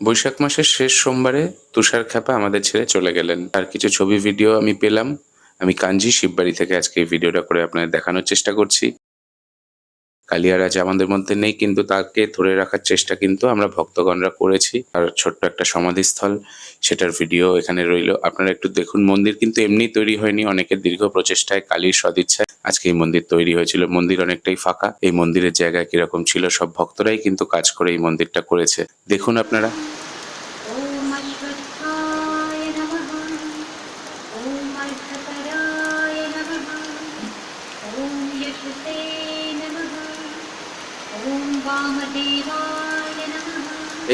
বৈশাখ মাসের শেষ সোমবারে তুষার খ্যাপা আমাদের ছেড়ে চলে গেলেন। তার কিছু ছবি, ভিডিও আমি পেলাম। আমি কাঞ্জি শিববাড়ি থেকে আজকে এই ভিডিওটা করে আপনাদের দেখানোর চেষ্টা করছি। কালিয়ার আজ আমাদের মধ্যে নেই, কিন্তু তাকে ধরে রাখার চেষ্টা কিন্তু আমরা ভক্তগণরা করেছি। আর ছোট্ট একটা সমাধিস্থল, সেটার ভিডিও এখানে রইল। আপনারা একটু দেখুন, মন্দির কিন্তু এমনি তৈরি হয়নি, অনেকের দীর্ঘ প্রচেষ্টায় কালীর সদিচ্ছায় আজকে এই মন্দির তৈরি হয়েছিল, মন্দির অনেকটাই ফাঁকা। এই মন্দিরের জায়গায় কীরকম ছিল, সব ভক্তরাই কিন্তু কাজ করে এই মন্দিরটা করেছে। দেখুন আপনারা।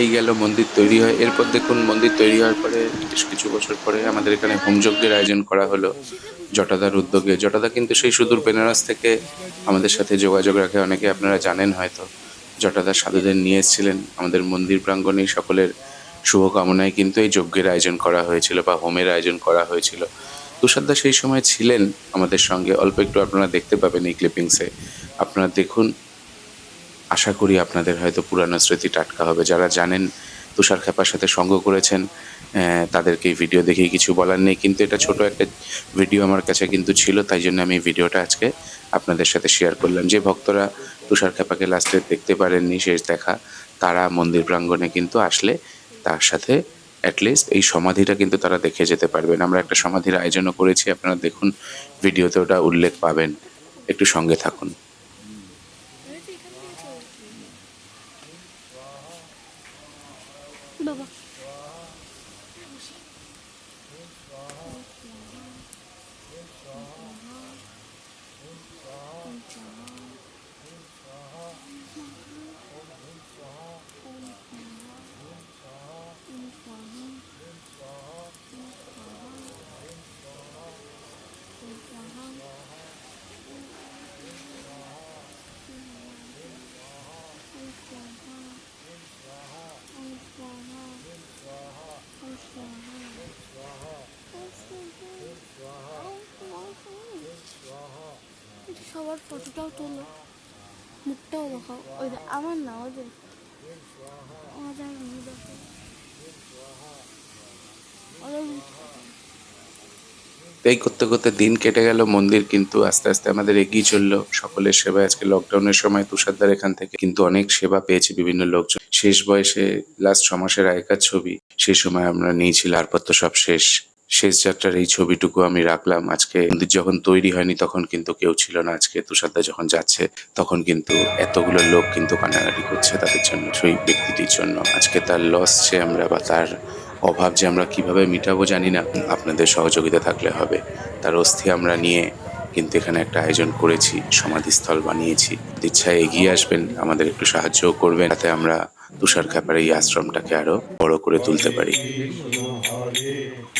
এই গেল মন্দির তৈরি হয়। এরপর দেখুন মন্দির তৈরি হওয়ার পরে বেশ কিছু বছর পরে আমাদের এখানে হোমযজ্ঞের আয়োজন করা হলো জটাদার উদ্যোগে। জটাদা কিন্তু সেই সুদূর বেনারস থেকে আমাদের সাথে যোগাযোগ রাখে, অনেকে আপনারা জানেন হয়তো। জটাদার সাধুদের নিয়ে এসেছিলেন। আমাদের মন্দির প্রাঙ্গণে সকলের শুভকামনায় কিন্তু এই যজ্ঞের আয়োজন করা হয়েছিল বা হোমের আয়োজন করা হয়েছিল। তুষারদা সেই সময় ছিলেন আমাদের সঙ্গে। অল্প একটু আপনারা দেখতে পাবেন এই ক্লিপিংসে আপনারা দেখুন আশা করি আপনাদের হয়তো পুরানো স্মৃতি টাটকা হবে। যারা জানেন তুষার খেপার সাথে সঙ্গ করেছেন তাদেরকে ভিডিও দেখেই কিছু বলার নেই। কিন্তু এটা ছোট একটা ভিডিও আমার কাছে কিন্তু ছিল, তাই জন্য আমি ভিডিওটা আজকে আপনাদের সাথে শেয়ার করলাম। যে ভক্তরা তুষার খেপাকে লাস্টে দেখতে পারেননি, শেষ দেখা, তারা মন্দির প্রাঙ্গণে কিন্তু আসলে তার সাথে অ্যাটলিস্ট এই সমাধিটা কিন্তু তারা দেখে যেতে পারবেন। আমরা একটা সমাধির আয়োজনও করেছি, আপনারা দেখুন, ভিডিওতে ওটা উল্লেখ পাবেন। একটু সঙ্গে থাকুন বাবা সবার ফটোটাও তোলো মুখটাও দেখাও ওই আমার না ওদের ওদের এই করতে করতে দিন কেটে গেল, মন্দির কিন্তু আস্তে আস্তে আমাদের এগিয়ে চলল। সকলের সেবা আজকে লকডাউনের সময় তুষারদার এখান থেকে কিন্তু অনেক সেবা পেয়েছে বিভিন্ন লোকজন। শেষ বয়সে লাস্ট ছ মাসের আগেকার ছবি, সেই সময় আমরা নিয়েছিল তারপর তো সব শেষ। শেষ যাত্রার এই ছবিটুকু আমি রাখলাম। আজকে যখন তৈরি হয়নি তখন কিন্তু কেউ ছিল না। আজকে তুষারদা যখন যাচ্ছে, তখন কিন্তু এতগুলো লোক কিন্তু কান্নাকাটি করছে তাদের জন্য, সেই ব্যক্তিটির জন্য। আজকে তার লস যে আমরা বা তার অভাব যে আমরা কীভাবে মিটাবো জানি না। আপনাদের সহযোগিতা থাকলে হবে। তার অস্থি আমরা নিয়ে কিন্তু এখানে একটা আয়োজন করেছি, সমাধিস্থল বানিয়েছি। ইচ্ছায় এগিয়ে আসবেন, আমাদের একটু সাহায্যও করবেন, যাতে আমরা তুষার খ্যাপার এই আশ্রমটাকে আরও বড় করে তুলতে পারি।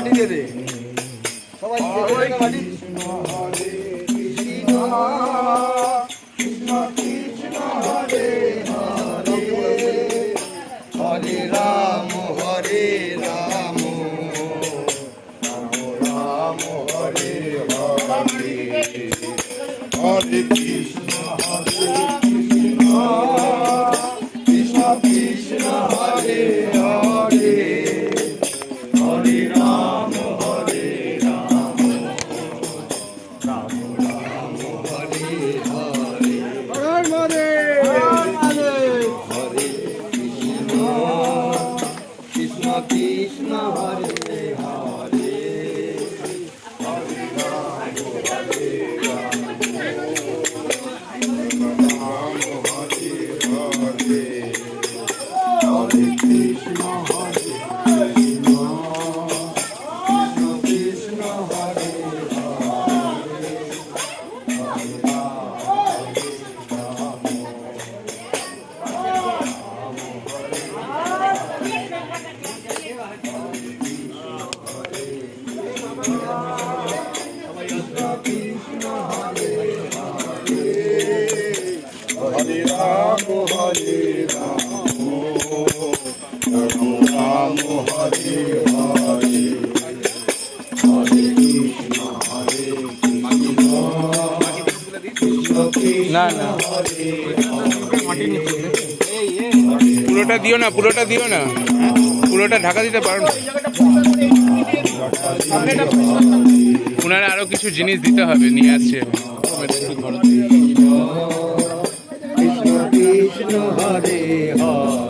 সবাই দিয়ে দে। সবাই দিয়ে না না। পুরোটা দিও না, পুরোটা দিও না। পুরোটা ঢাকা দিতে পারো না। ওনারা আরও কিছু জিনিস দিতে হবে, নিয়ে আসছে। কৃষ্ণ কৃষ্ণ হরে হরে।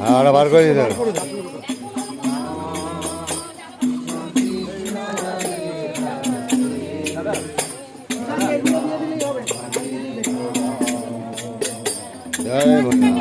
হ্যাঁ ওরা বার করে দিতে জয় ভোলেনাথ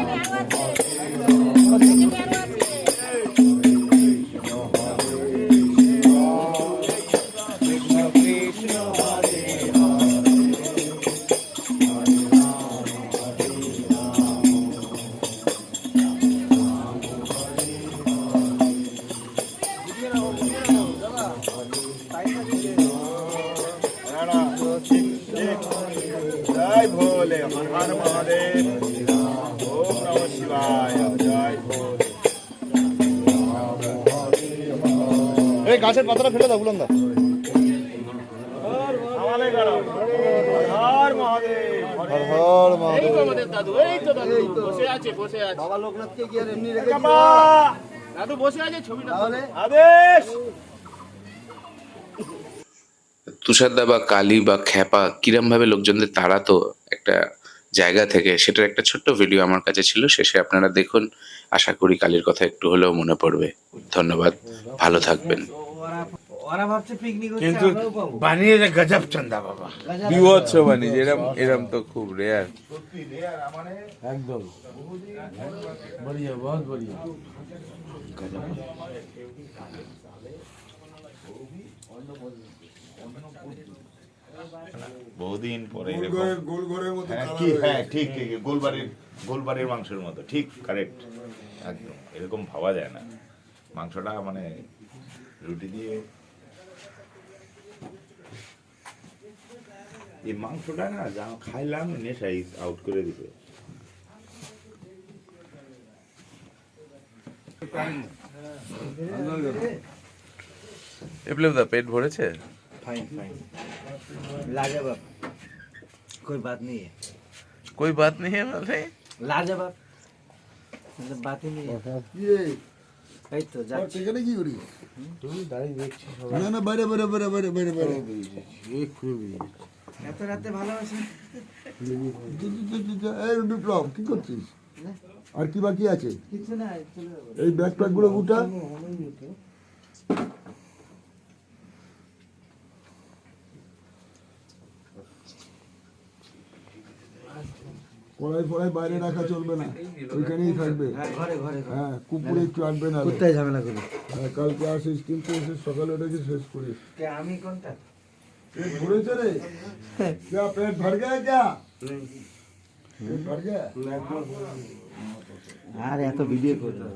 হর হর মহাদেব। ওম নমঃ শিবায়। জয় এই গাছের পাতাটা ফেলে দাও বুলন্দা হর মহাদেব। হর হর মহাদেব। দাদু এই তো দাদু বসে আছে বসে আছে। বাবা লোকনাথকে কি আর এমনি রেখে দাদু বসে আছে ছবিটা। আদেশ! তুষারদা বা কালী বা খ্যাপা কিরম ভাবে লোকজনদের তাড়াতো? একটা জায়গা থেকে। সেটার একটা ছোট্ট ভিডিও আমার কাছে ছিল শেষে আপনারা দেখুন। আশা করি কালীর কথা একটু হলেও মনে পড়বে। ধন্যবাদ ভালো থাকবেন। ওরা ভাবছে পিকনিক কিন্তু বানিয়েছে গজব চন্দা বাবা। বিভৎস বানিয়েছে এরম এরম তো খুব রেয়ার একদম। বড়িয়া বহুত বড়িয়া। হ্যাঁ ঠিক ঠিক গোলবাড়ির গোলবাড়ির মাংসের মতো। ঠিক কারেক্ট একদম। এরকম ভাবা যায় না। মাংসটা মানে রুটি দিয়ে এই মাংসটা না যা খাইলাম নেশাই আউট করে দিবে। পেট ভরেছে? फाइन फाइन लाजवाब कोई बात नहीं है कोई बात नहीं है মানে लाजवाब मतलब बात ही नहीं है এই তো যাচ্ছি এখানে কি করি তুমি দাঁড়িয়ে দেখছি না না বাইরে বাইরে বাইরে বাইরে বাইরে বাইরে এক খুলে বেরিয়েছে এত রাতে ভালোবাসেন এই বিপ্লব কি করছিস আর কি বাকি আছে কিছু না চলে যাবো এই ব্যাগ প্যাক গুলো উঠা কড়াই ফড়াই বাইরে রাখা চলবে না ওইখানেই থাকবে হ্যাঁ ঘরে ঘরে ঘরে। হ্যাঁ কুকুরে একটু আনবে না কোথায় ঝামেলা করি হ্যাঁ, কালকে আসিস কিন্তু এসে সকালে উঠে শেষ করিস কে আমি কোনটা पेट भरे रे क्या पेट भर गया क्या पेट भर गया আর এত ভিডিও করতে